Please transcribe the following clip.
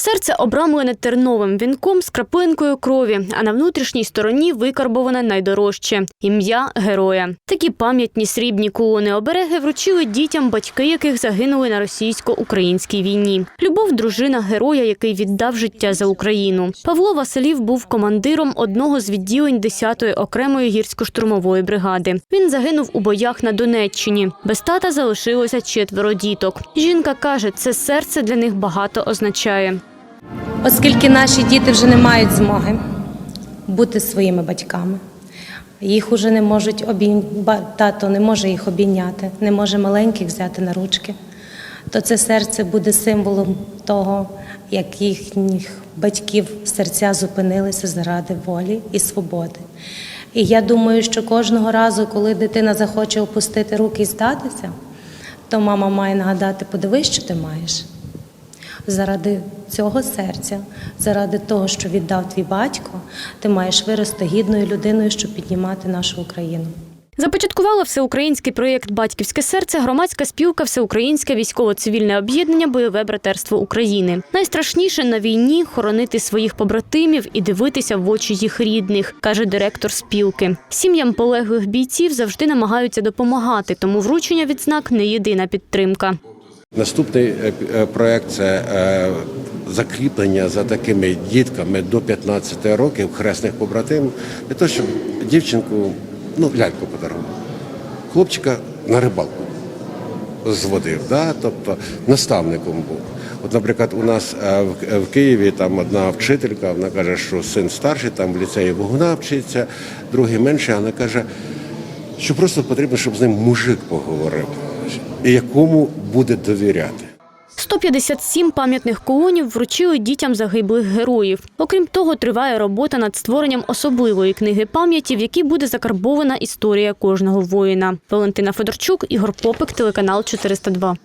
Серце обрамлене терновим вінком з краплинкою крові, а на внутрішній стороні викарбоване найдорожче ім'я героя. Такі пам'ятні срібні кулони обереги вручили дітям, батьки яких загинули на російсько-українській війні. Любов, дружина героя, який віддав життя за Україну. Павло Василів був командиром одного з відділень 10-ї окремої гірсько-штурмової бригади. Він загинув у боях на Донеччині. Без тата залишилося четверо діток. Жінка каже, це серце для них багато означає. Оскільки наші діти вже не мають змоги бути своїми батьками, їх уже не можуть обійня... ба- тато не може їх обійняти, не може маленьких взяти на ручки, то це серце буде символом того, як їхніх батьків серця зупинилися заради волі і свободи. І я думаю, що кожного разу, коли дитина захоче опустити руки і здатися, то мама має нагадати: подивись, що ти маєш. Заради цього серця, заради того, що віддав твій батько, ти маєш вирости гідною людиною, щоб піднімати нашу Україну. Започаткувала всеукраїнський проєкт Батьківське серце громадська спілка Всеукраїнське військово-цивільне об'єднання Бойове братерство України. Найстрашніше на війні хоронити своїх побратимів і дивитися в очі їх рідних, каже директор спілки. Сім'ям полеглих бійців завжди намагаються допомагати, тому вручення відзнак не єдина підтримка. Наступний е, е, проект це е, закріплення за такими дітками до 15 років хресних побратимів для того, щоб дівчинку, ну, ляльку подарував. Хлопчика на рибалку зводив, да? тобто наставником був. От, наприклад, у нас в- Києві там одна вчителька, вона каже, що син старший, там в ліцеї Богуна вчиться, другий менший, вона каже, що просто потрібно, щоб з ним мужик поговорив, якому буде довіряти. 157 пам'ятних колонів вручили дітям загиблих героїв. Окрім того, триває робота над створенням особливої книги пам'яті, в якій буде закарбована історія кожного воїна. Валентина Федорчук, Ігор Попик, телеканал 402.